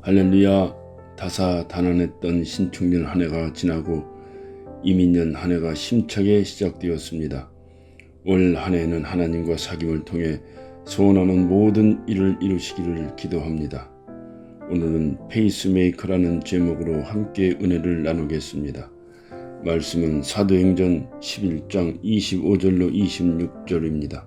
할렐루야 다사다난했던 신축년 한 해가 지나고 이민년 한 해가 심차게 시작되었습니다. 올 한 해에는 하나님과 사귐을 통해 소원하는 모든 일을 이루시기를 기도합니다. 오늘은 페이스메이커라는 제목으로 함께 은혜를 나누겠습니다. 말씀은 사도행전 11장 25절로 26절입니다.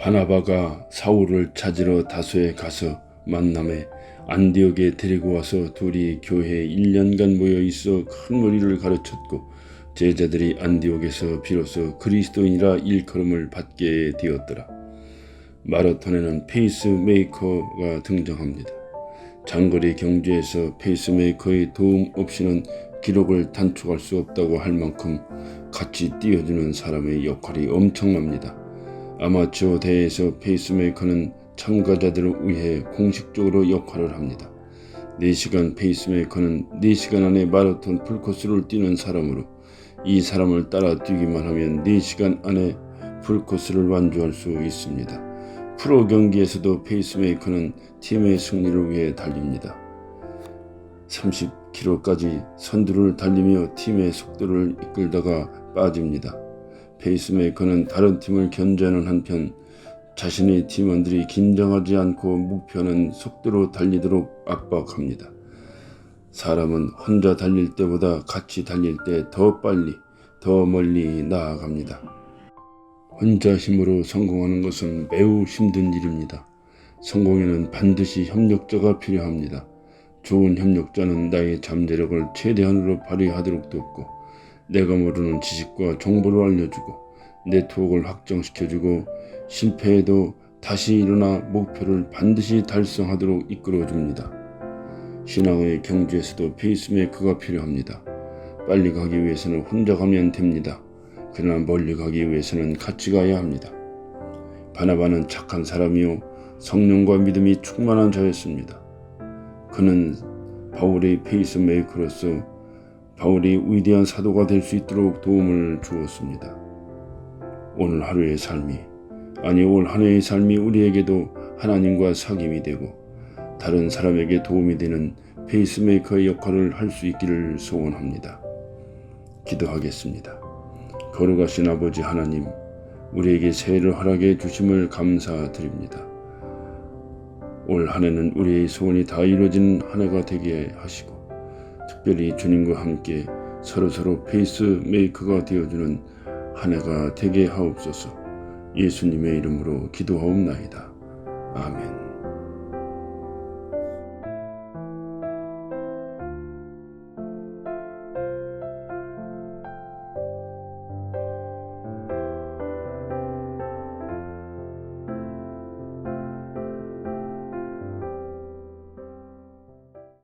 바나바가 사울을 찾으러 다소에 가서 만남에 안디옥에 데리고 와서 둘이 교회에 1년간 모여 있어 큰 머리를 가르쳤고 제자들이 안디옥에서 비로소 그리스도인이라 일컬음을 받게 되었더라. 마라톤에는 페이스메이커가 등장합니다. 장거리 경주에서 페이스메이커의 도움 없이는 기록을 단축할 수 없다고 할 만큼 같이 뛰어주는 사람의 역할이 엄청납니다. 아마추어 대회에서 페이스메이커는 참가자들을 위해 공식적으로 역할을 합니다. 4시간 페이스메이커는 4시간 안에 마라톤 풀코스를 뛰는 사람으로 이 사람을 따라 뛰기만 하면 4시간 안에 풀코스를 완주할 수 있습니다. 프로 경기에서도 페이스메이커는 팀의 승리를 위해 달립니다. 30km까지 선두를 달리며 팀의 속도를 이끌다가 빠집니다. 페이스메이커는 다른 팀을 견제하는 한편 자신의 팀원들이 긴장하지 않고 목표하는 속도로 달리도록 압박합니다. 사람은 혼자 달릴 때보다 같이 달릴 때 더 빨리, 더 멀리 나아갑니다. 혼자 힘으로 성공하는 것은 매우 힘든 일입니다. 성공에는 반드시 협력자가 필요합니다. 좋은 협력자는 나의 잠재력을 최대한으로 발휘하도록 돕고 내가 모르는 지식과 정보를 알려주고 네트워크를 확장시켜주고 실패해도 다시 일어나 목표를 반드시 달성하도록 이끌어줍니다. 신앙의 경주에서도 페이스메이커가 필요합니다. 빨리 가기 위해서는 혼자 가면 됩니다. 그러나 멀리 가기 위해서는 같이 가야 합니다. 바나바는 착한 사람이요 성령과 믿음이 충만한 자였습니다. 그는 바울의 페이스메이커로서 바울이 위대한 사도가 될 수 있도록 도움을 주었습니다. 오늘 하루의 삶이 아니 올 한 해의 삶이 우리에게도 하나님과 사귐이 되고 다른 사람에게 도움이 되는 페이스메이커의 역할을 할 수 있기를 소원합니다. 기도하겠습니다. 거룩하신 아버지 하나님, 우리에게 새해를 허락해 주심을 감사드립니다. 올 한 해는 우리의 소원이 다 이루어지는 한 해가 되게 하시고 특별히 주님과 함께 서로서로 페이스메이커가 되어주는 한 해가 되게 하옵소서 예수님의 이름으로 기도하옵나이다. 아멘.